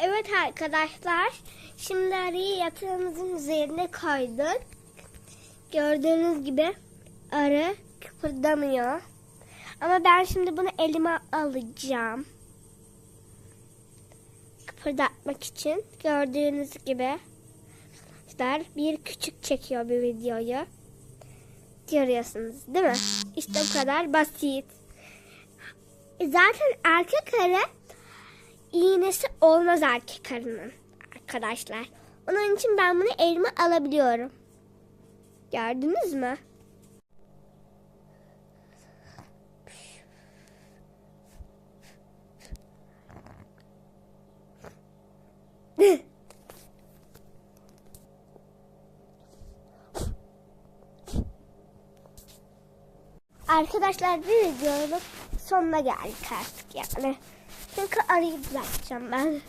Evet arkadaşlar. Şimdi arıyı yatağımızın üzerine koyduk. Gördüğünüz gibi arı kıpırdamıyor. Ama ben şimdi bunu elime alacağım. Kıpırdatmak için. Gördüğünüz gibi. Arkadaşlar bir küçük çekiyor bir videoyu. Görüyorsunuz değil mi? İşte bu kadar basit. E Zaten erkek arı iğnesi olmaz erkek arının arkadaşlar. Onun için ben bunu elime alabiliyorum. Gördünüz mü? Arkadaşlar bir videonun sonuna geldik artık yani. Çünkü arayı bırakacağım ben.